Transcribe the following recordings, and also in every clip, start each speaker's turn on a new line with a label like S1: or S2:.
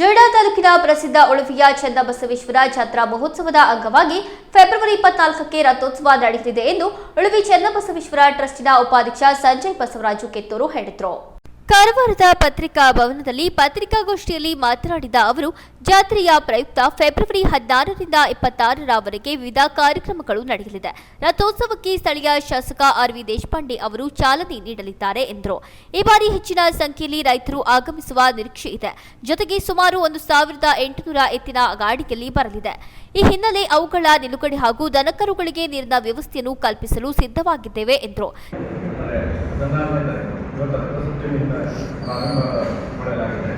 S1: ಜೊಯ್ಡಾ ತಾಲೂಕಿನ ಪ್ರಸಿದ್ಧ ಉಳುವಿಯ ಚನ್ನಬಸವೇಶ್ವರ ಜಾತ್ರಾ ಮಹೋತ್ಸವದ ಅಂಗವಾಗಿ ಫೆಬ್ರವರಿ ಇಪ್ಪತ್ನಾಲ್ಕಕ್ಕೆ ರಥೋತ್ಸವ ನಡೆಯಲಿದೆ ಎಂದು ಉಳುವಿ ಚನ್ನಬಸವೇಶ್ವರ ಟ್ರಸ್ಟಿನ ಉಪಾಧ್ಯಕ್ಷ ಸಂಜಯ್ ಬಸವರಾಜು ಕಿತ್ತೂರು ಹೇಳಿದರು. ಕಾರವಾರದ ಪತ್ರಿಕಾ ಭವನದಲ್ಲಿ ಪತ್ರಿಕಾಗೋಷ್ಠಿಯಲ್ಲಿ ಮಾತನಾಡಿದ ಅವರು, ಜಾತ್ರೆಯ ಪ್ರಯುಕ್ತ ಫೆಬ್ರವರಿ ಹದಿನಾರರಿಂದ ಇಪ್ಪತ್ತಾರರವರೆಗೆ ವಿವಿಧ ಕಾರ್ಯಕ್ರಮಗಳು ನಡೆಯಲಿದೆ. ರಥೋತ್ಸವಕ್ಕೆ ಸ್ಥಳೀಯ ಶಾಸಕ ಆರ್ ವಿ ದೇಶಪಾಂಡೆ ಅವರು ಚಾಲನೆ ನೀಡಲಿದ್ದಾರೆ ಎಂದರು. ಈ ಬಾರಿ ಹೆಚ್ಚಿನ ಸಂಖ್ಯೆಯಲ್ಲಿ ರೈತರು ಆಗಮಿಸುವ ನಿರೀಕ್ಷೆ ಇದೆ. ಜೊತೆಗೆ ಸುಮಾರು ಒಂದು ಸಾವಿರದ ಎಂಟುನೂರ ಎತ್ತಿನ ಗಾಡಿಯಲ್ಲಿ ಬರಲಿದೆ. ಈ ಹಿನ್ನೆಲೆ ಅವುಗಳ ನಿಲುಗಡೆ ಹಾಗೂ ದನಕರುಗಳಿಗೆ ನೀರಿನ ವ್ಯವಸ್ಥೆಯನ್ನು ಕಲ್ಪಿಸಲು ಸಿದ್ಧವಾಗಿದ್ದೇವೆ ಎಂದರು.
S2: ಪ್ರಾರಂಭ ಮಾಡಲಾಗಿದೆ.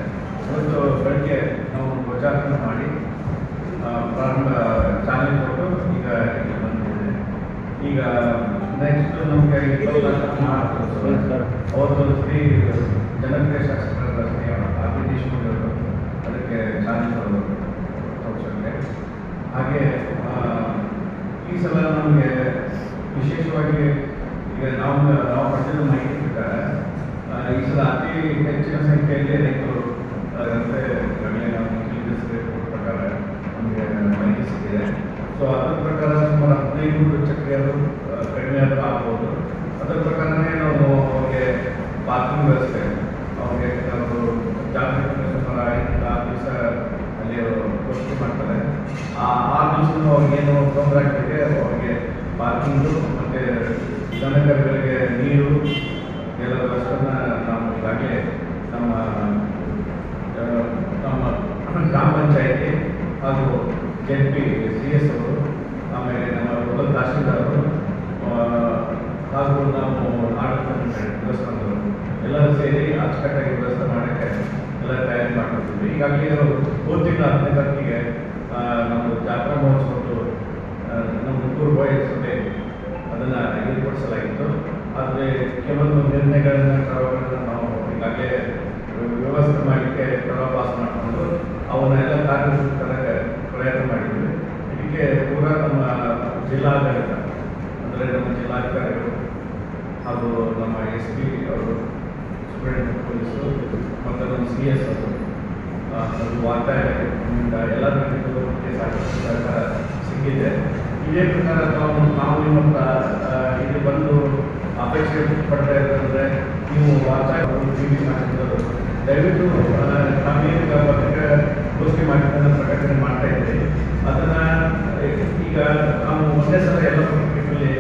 S2: ಇವತ್ತು ಬೆಳಗ್ಗೆ ನಾವು ಧ್ವಜಾರೋಹಣ ಮಾಡಿ ಪ್ರಾರಂಭ ಚಾಲನೆ ಕೊಟ್ಟು ಈಗ ಇಲ್ಲಿ ಬಂದಿದೆ ಈಗ ನೆಕ್ಸ್ಟ್ ನಮಗೆ ಅವತ್ತು ಶ್ರೀ ಜನಪ್ರಿಯ ಶಾಸಕರಾದ ಶ್ರೀ ದೇಶಮುಖ್ ಅವರು ಅದಕ್ಕೆ ಚಾಲನೆ ಕೊಡಬೇಕು ಹಾಗೆ ಈ ಸಲ ನಮಗೆ ವಿಶೇಷವಾಗಿ ಈಗ ನಾವು ನಾವು ಪಡೆದ ಮಾಹಿತಿ ಪ್ರಕಾರ ಆ, ಈ ಸಲ ಅತಿ ಹೆಚ್ಚಿನ ಸಂಖ್ಯೆಯಲ್ಲಿ ರೈತರು ಅದರಂತೆ ಈಗಾಗಲೇ ನಾವು ಇಂಟೆಲಿಜೆನ್ಸ್ ರಿಪೋರ್ಟ್ ಪ್ರಕಾರ ನಮಗೆ ಮಾಹಿತಿ ಸಿಕ್ಕಿದೆ ಸೊ ಅದರ ಪ್ರಕಾರ ಸುಮಾರು ಹದಿನೈದು ಚಕ್ರಿಯರು ಆ, ಕಡಿಮೆ ಆದರೂ ಆಗ್ಬೋದು ಅದರ ಪ್ರಕಾರನೇ ನಾವು ಅವ್ರಿಗೆ ಪಾರ್ಕಿಂಗ್ ವ್ಯವಸ್ಥೆ ಅವ್ರಿಗೆ ನಾವು ಜಾತ್ರೆ ಸುಮಾರು ಐದು ಆರು ದಿವಸ ಅಲ್ಲಿ ವಸತಿ ಮಾಡ್ತಾರೆ ಆ ಆರು ದಿವಸ ಅವ್ರಿಗೆ ಏನು ತೊಂದರೆ ಆಗ್ತಿದೆ ಅವ್ರಿಗೆ ಪಾರ್ಕಿಂಗು ಮತ್ತು ದನಕರುಗಳಿಗೆ ನೀರು ಎಲ್ಲ ವ್ಯವಸ್ಥೆನ ನಾವು ನಮ್ಮ ನಮ್ಮ ಗ್ರಾಮ ಪಂಚಾಯತಿ ಹಾಗೂ ಜೆಡ್ ಪಿ ಸಿ ಎಸ್ ಅವರು ಆಮೇಲೆ ನಮ್ಮ ಮೊದಲ ತಹಶೀಲ್ದಾರರು ಆ, ಹಾಗೂ ನಾವು ಆಡಳಿತ ಎಲ್ಲರೂ ಸೇರಿ ಅಚ್ಚುಕಟ್ಟಾಗಿ ವ್ಯವಸ್ಥೆ ಮಾಡೋಕ್ಕೆ ಎಲ್ಲ ತಯಾರಿ ಮಾಡ್ಕೊಳ್ತೀವಿ ಈಗಾಗಲೇ ಹೋದ ತಿಂಗಳ ಹತ್ತನೇ ತಾರೀಕಿಗೆ ನಮ್ಮದು ಜಾತ್ರಾ ಜಿಲ್ಲಾಡಳಿತ ಅಂದರೆ ನಮ್ಮ ಜಿಲ್ಲಾಧಿಕಾರಿಗಳು ಹಾಗೂ ನಮ್ಮ ಎಸ್ ಪಿ ಅವರು ಸುಪ್ರೀಂ ಪೊಲೀಸರು ಮತ್ತು ನಮ್ಮ ಸಿ ಎಸ್ ಅವರು ಅದು ವಾರ್ತಾ ಎಲ್ಲ ರೀತಿಯಲ್ಲೂ ಸಾಕಷ್ಟು ಸಿಕ್ಕಿದೆ. ಇದೇ ಪ್ರಕಾರ ನಾವು ನಾವು ನಿಮ್ಮ ಇಲ್ಲಿ ಬಂದು ಅಪೇಕ್ಷೆ ಪಡ್ತಾ ಇದ್ದಂದರೆ ನೀವು ವಾರ್ತಾ ಟಿ ವಿ ಮಾಡಿದ್ದರು. ದಯವಿಟ್ಟು ಆ, ತಾವೇನು ಪತ್ರಿಕಾ ಗೋಷ್ಠಿ ಮಾಧ್ಯಮದ ಪ್ರಕಟಣೆ ಮಾಡ್ತಾ ಇದ್ದೀರಿ ಅದನ್ನ ಈಗ ನಾವು ಒಂದೇ ಸಲ ಎಲ್ಲ ಪತ್ರಿಕೆಗಳಲ್ಲಿ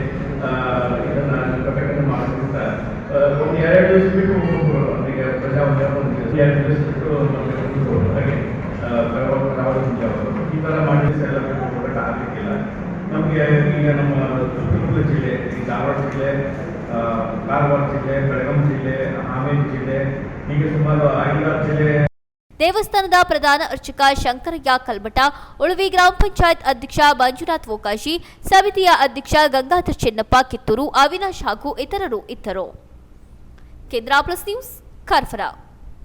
S2: ಇದನ್ನ ಪ್ರಕಟಣೆ ಮಾಡೋದ್ರಿಂದ ಒಂದು ಎರಡು ದಿವಸ ಬಿಟ್ಟು ಈಗ ಪ್ರಜಾವಾಣಿ ಎರಡು ದಿವಸ ಬಿಟ್ಟು. ಹಾಗೆ ಈ ಥರ ಮಾಡಿ ಎಲ್ಲ ಪ್ರಕಟ ಆಗಲಿಕ್ಕಿಲ್ಲ. ನಮಗೆ ಈಗ ನಮ್ಮ ಚಿತ್ರದುರ್ಗ ಜಿಲ್ಲೆ, ಈ ಧಾರವಾಡ ಜಿಲ್ಲೆ ಕಾರವಾರ ಜಿಲ್ಲೆ ಬೆಳಗಾವಿ ಜಿಲ್ಲೆ ಹಾವೇರಿ ಜಿಲ್ಲೆ, ಹೀಗೆ ಸುಮಾರು ಐದಾರು ಜಿಲ್ಲೆ
S1: ದೇವಸ್ಥಾನದ ಪ್ರಧಾನ ಅರ್ಚಕ ಶಂಕರಯ್ಯ ಕಲ್ಮಠ, ಉಳುವಿ ಗ್ರಾಮ ಪಂಚಾಯತ್ ಅಧ್ಯಕ್ಷ ಮಂಜುನಾಥ್ ವೋಕಾಶಿ, ಸಮಿತಿಯ ಅಧ್ಯಕ್ಷ ಗಂಗಾಧರ್ ಚೆನ್ನಪ್ಪ, ಕಿತ್ತೂರು ಅವಿನಾಶ್ ಹಾಗೂ ಇತರರು ಇದ್ದರು. ಕೇಂದ್ರ ಪ್ಲಸ್ ನ್ಯೂಸ್, ಕಾರ್ಫರ.